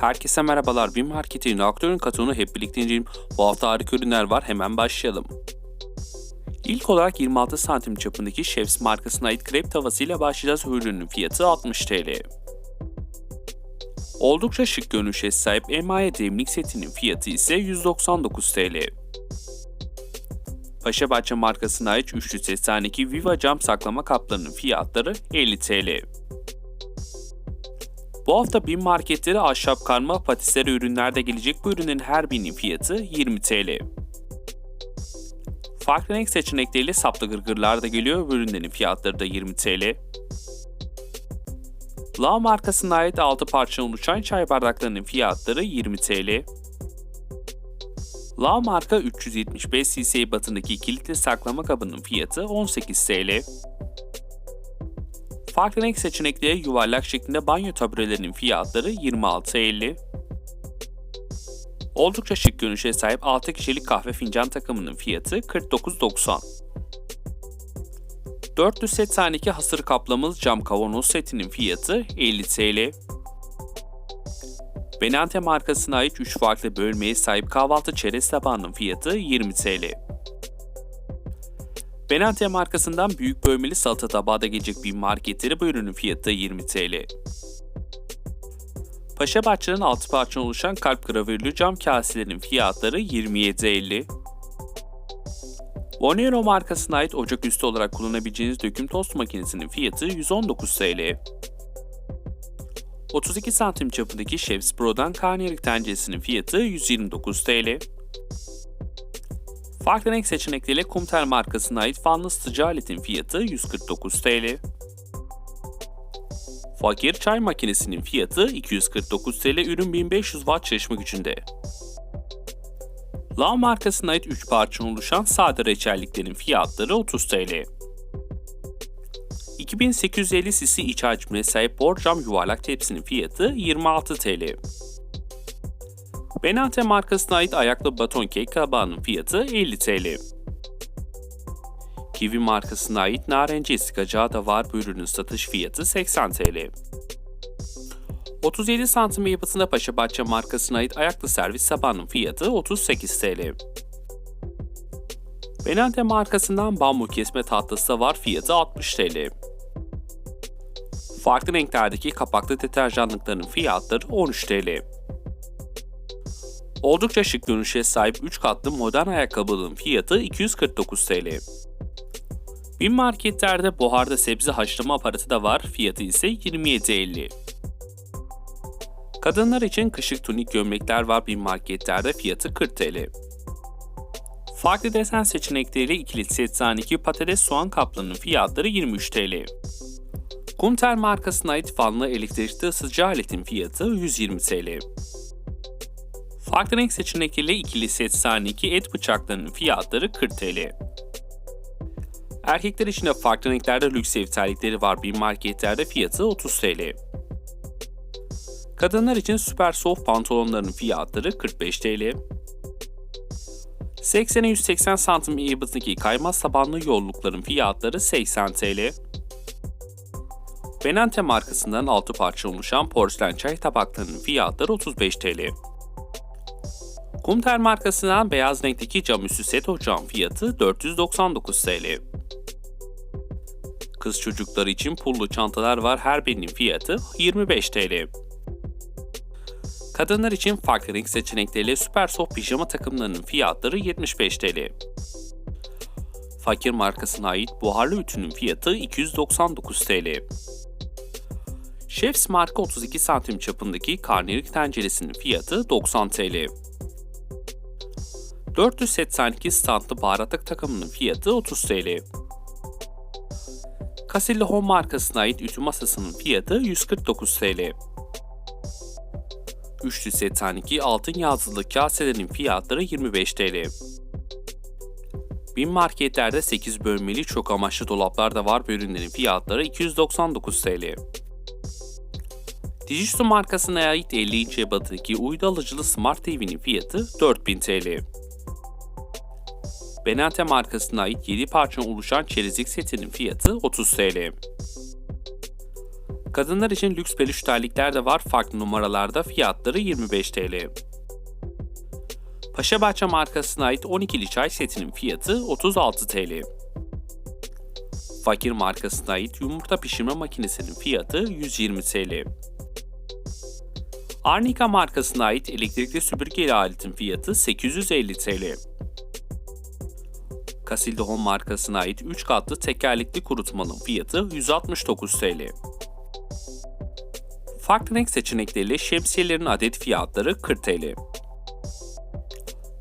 Herkese merhabalar. Bir marketin aktörün katını hep birlikte inceleyelim. Bu hafta harika ürünler var. Hemen başlayalım. İlk olarak 26 santim çapındaki Chefs markasına ait krep tavasıyla başlayacağız. Ürünün fiyatı 60 TL. Oldukça şık görünüşe sahip emaye demlik setinin fiyatı ise 199 TL. Paşabahçe markasına ait 382 Viva cam saklama kaplarının fiyatları 50 TL. Bu hafta bin marketlere ahşap karma patisleri ürünlerde gelecek bu ürünün her birinin fiyatı 20 TL. Farklı renk seçenekleriyle saplı gırgırlar da geliyor. Bu ürünlerin fiyatları da 20 TL. La markasına ait 6 parça oluşan çay bardaklarının fiyatları 20 TL. La marka 375 cc batındaki 2 litre saklama kabının fiyatı 18 TL. Farklı renk seçenekleri yuvarlak şeklinde banyo taburelerinin fiyatları 26.50. Oldukça şık görünüşe sahip 6 kişilik kahve fincan takımının fiyatı 49.90. 400 set taneki hasır kaplamalı cam kavanoz setinin fiyatı 50 TL. Benante markasına ait 3 farklı bölmeye sahip kahvaltı çerez tabağının fiyatı 20 TL. Benante markasından büyük bölmeli salata tabağı da gelecek bir marketleri bu ürünün fiyatı 20 TL. Paşa Bahçe'nin 6 parça oluşan kalp gravürlü cam kaselerin fiyatları 27.50. Bonero markasına ait ocaküstü olarak kullanabileceğiniz döküm tost makinesinin fiyatı 119 TL. 32 santim çapındaki Chef's Pro'dan karnıyarık tenceresinin fiyatı 129 TL. Farklı renk seçenekleriyle Kumtel markasına ait fanlı ısıtıcı aletin fiyatı 149 TL. Fakir çay makinesinin fiyatı 249 TL, ürün 1500 watt çalışma gücünde. La markasına ait 3 parça oluşan sade reçelliklerin fiyatları 30 TL. 2850 cc iç hacmine sahip borcam yuvarlak tepsinin fiyatı 26 TL. Benante markasına ait ayaklı baton kek kabağının fiyatı 50 TL. Kiwi markasına ait narenciye sıkacağı da var bu ürünün satış fiyatı 80 TL. 37 santim yapısında Paşabahçe markasına ait ayaklı servis sabahının fiyatı 38 TL. Benante markasından bambu kesme tatlısı da var fiyatı 60 TL. Farklı renklerdeki kapaklı deterjanlıkların fiyatları 13 TL. Oldukça şık görünüşe sahip 3 katlı modern ayakkabının fiyatı 249 TL. Bin marketlerde buharda sebze haşlama aparatı da var, fiyatı ise 27.50. Kadınlar için kışık tunik gömlekler var bin marketlerde fiyatı 40 TL. Farklı desen seçenekleriyle ikili set patates soğan kaplarının fiyatları 23 TL. Kumtel markasına ait fanlı elektrikli ısıtıcı aletin fiyatı 120 TL. Farklı renk seçenekleriyle ikili set sahneki et bıçaklarının fiyatları 40 TL. Erkekler için de farklı renklerde lüks ev terlikleri var bir marketlerde fiyatı 30 TL. Kadınlar için süper soft pantolonların fiyatları 45 TL. 80'e 180 santim ebatındaki kaymaz tabanlı yollukların fiyatları 80 TL. Benante markasından 6 parça oluşan porselen çay tabaklarının fiyatları 35 TL. Kumter markasından beyaz renkteki cam üstü set ocağın fiyatı 499 TL. Kız çocukları için pullu çantalar var her birinin fiyatı 25 TL. Kadınlar için farklı renk seçenekleriyle süper soft pijama takımlarının fiyatları 75 TL. Fakir markasına ait buharlı ütünün fiyatı 299 TL. Chef's marka 32 santim çapındaki karnıyarık tenceresinin fiyatı 90 TL. 482 standlı baharatlık takımının fiyatı 30 TL. Casilli Home markasına ait ütü masasının fiyatı 149 TL. Üçlü set taneki altın yazılı kaselerin fiyatları 25 TL. Bin marketlerde 8 bölmeli çok amaçlı dolaplar da var bu ürünlerin fiyatları 299 TL. Digisu markasına ait 50 inç ebatındaki uydu alıcılı Smart TV'nin fiyatı 4000 TL. Benante markasına ait 7 parça oluşan çerezlik setinin fiyatı 30 TL. Kadınlar için lüks peluş terlikler de var farklı numaralarda fiyatları 25 TL. Paşabahçe markasına ait 12'li çay setinin fiyatı 36 TL. Fakir markasına ait yumurta pişirme makinesinin fiyatı 120 TL. Arnica markasına ait elektrikli süpürge aletin fiyatı 850 TL. Casilda Home markasına ait 3 katlı tekerlekli kurutmanın fiyatı 169 TL. Farklı renk seçenekleriyle şemsiyelerin adet fiyatları 40 TL.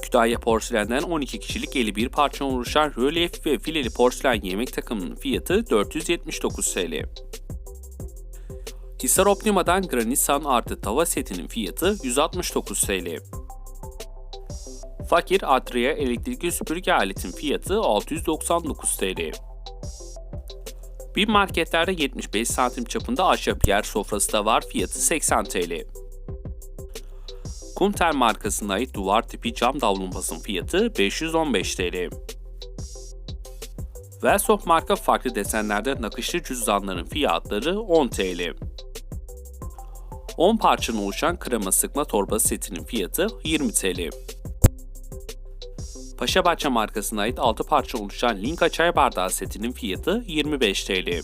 Kütahya porselenden 12 kişilik 51 parça oluşan rölyef ve fileli porselen yemek takımının fiyatı 479 TL. Hisar Optima'dan Granisan artı tava setinin fiyatı 169 TL. Fakir Atria elektrikli süpürge aletin fiyatı 699 TL. Bir marketlerde 75 santim çapında ahşap yer sofrası da var fiyatı 80 TL. Kumter markasına ait duvar tipi cam davlumbazın fiyatı 515 TL. Velsoft marka farklı desenlerde nakışlı cüzdanların fiyatları 10 TL. 10 parçanın oluşan krema sıkma torba setinin fiyatı 20 TL. Paşabahçe markasına ait 6 parça oluşan Linka çay bardağı setinin fiyatı 25 TL.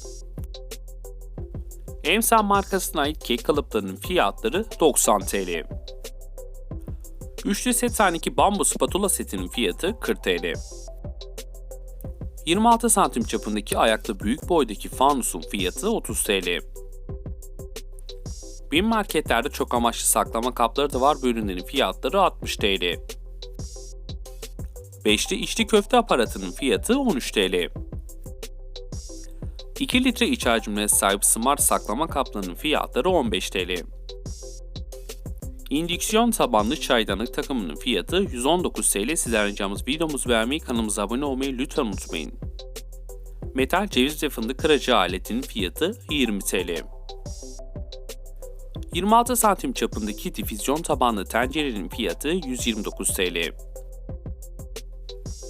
Emsan markasına ait kek kalıplarının fiyatları 90 TL. Üçlü set taneki bambu spatula setinin fiyatı 40 TL. 26 santim çapındaki ayaklı büyük boydaki fanusun fiyatı 30 TL. Bin marketlerde çok amaçlı saklama kapları da var bu ürünlerin fiyatları 60 TL. Beşli içli köfte aparatının fiyatı 13 TL. 2 litre iç hacmine sahip smart saklama kaplarının fiyatları 15 TL. İndüksiyon tabanlı çaydanlık takımının fiyatı 119 TL. Sizden ricamız videomuzu beğenmeyi, kanalımıza abone olmayı lütfen unutmayın. Metal ceviz ve fındık kırıcı aletinin fiyatı 20 TL. 26 santim çapındaki difüzyon tabanlı tencerenin fiyatı 129 TL.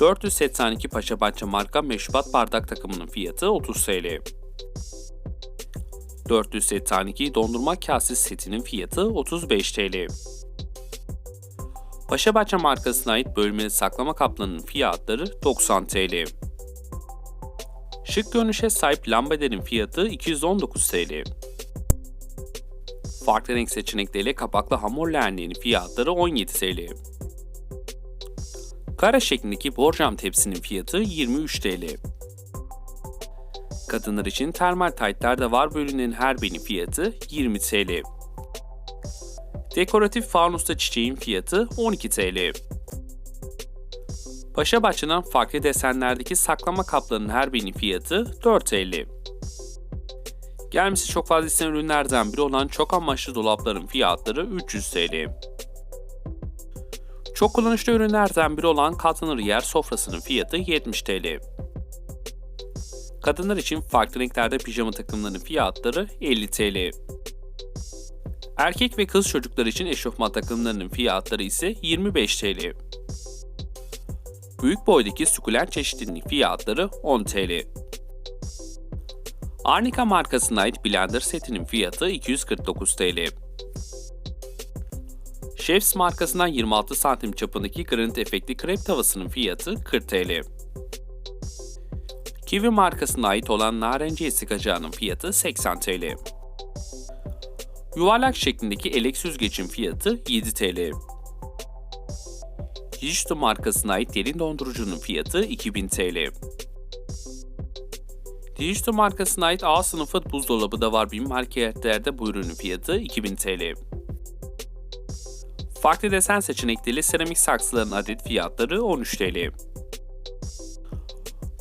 482 Paşabahçe marka meşrubat bardak takımının fiyatı 30 TL. 482 dondurma kasesi setinin fiyatı 35 TL. Paşabahçe markasına ait bölmeli saklama kaplarının fiyatları 90 TL. Şık görünüşe sahip lambaderin fiyatı 219 TL. Farklı renk seçenekleriyle kapaklı hamur leğenlerinin fiyatları 17 TL. Kara şeklindeki borcam tepsinin fiyatı 23 TL. Kadınlar için termal taytlar da var ürünlerin her birinin fiyatı 20 TL. Dekoratif fanusta çiçeğin fiyatı 12 TL. Paşabahçe'den farklı desenlerdeki saklama kaplarının her birinin fiyatı 4 TL. Gelmesi çok fazla istenen ürünlerden biri olan çok amaçlı dolapların fiyatları 300 TL. Çok kullanışlı ürünlerden biri olan katlanır yer sofrasının fiyatı 70 TL. Kadınlar için farklı renklerde pijama takımlarının fiyatları 50 TL. Erkek ve kız çocuklar için eşofman takımlarının fiyatları ise 25 TL. Büyük boydaki sukulent çeşitinin fiyatları 10 TL. Arnica markasına ait blender setinin fiyatı 249 TL. Chefs markasından 26 santim çapındaki granit efektli krep tavasının fiyatı 40 TL. Kiwi markasına ait olan narenciye sıkacağının fiyatı 80 TL. Yuvarlak şeklindeki elek süzgecin fiyatı 7 TL. Dijito markasına ait derin dondurucunun fiyatı 2000 TL. Dijito markasına ait A sınıfı buzdolabı da var bir marketlerde bu ürünün fiyatı 2000 TL. Farklı desen seçenekleriyle seramik saksıların adet fiyatları 13 TL.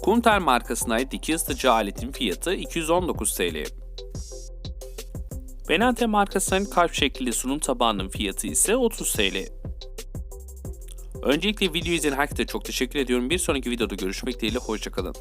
Kunter markasına ait diki ısıtıcı aletin fiyatı 219 TL. Benante markasının kalp şekilli sunum tabağının fiyatı ise 30 TL. Öncelikle video izleyen herkese çok teşekkür ediyorum. Bir sonraki videoda görüşmek dileğiyle hoşçakalın.